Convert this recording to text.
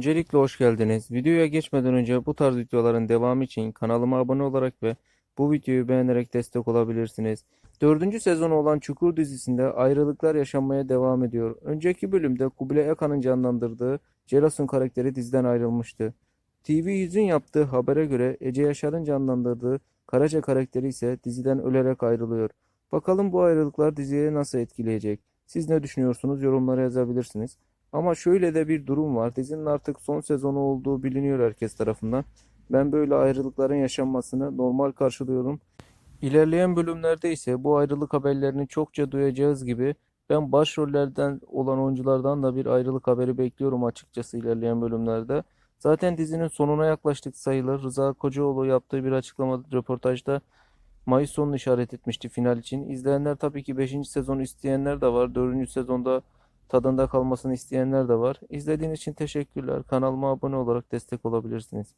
Öncelikle hoş geldiniz. Videoya geçmeden önce bu tarz videoların devamı için kanalıma abone olarak ve bu videoyu beğenerek destek olabilirsiniz. Dördüncü sezonu olan Çukur dizisinde ayrılıklar yaşanmaya devam ediyor. Önceki bölümde Kubilay Akan'ın canlandırdığı Celasun karakteri diziden ayrılmıştı. TV100'ün yaptığı habere göre Ece Yaşar'ın canlandırdığı Karaca karakteri ise diziden ölerek ayrılıyor. Bakalım bu ayrılıklar diziyi nasıl etkileyecek? Siz ne düşünüyorsunuz? Yorumlara yazabilirsiniz. Ama şöyle de bir durum var. Dizinin artık son sezonu olduğu biliniyor herkes tarafından. Ben böyle ayrılıkların yaşanmasını normal karşılıyorum. İlerleyen bölümlerde ise bu ayrılık haberlerini çokça duyacağız gibi ben başrollerden olan oyunculardan da bir ayrılık haberi bekliyorum açıkçası ilerleyen bölümlerde. Zaten dizinin sonuna yaklaştık sayılır. Rıza Kocaoğlu yaptığı bir açıklama röportajda Mayıs sonunu işaret etmişti final için. İzleyenler tabii ki 5. sezonu isteyenler de var. 4. sezonda tadında kalmasını isteyenler de var. İzlediğiniz için teşekkürler. Kanalıma abone olarak destek olabilirsiniz.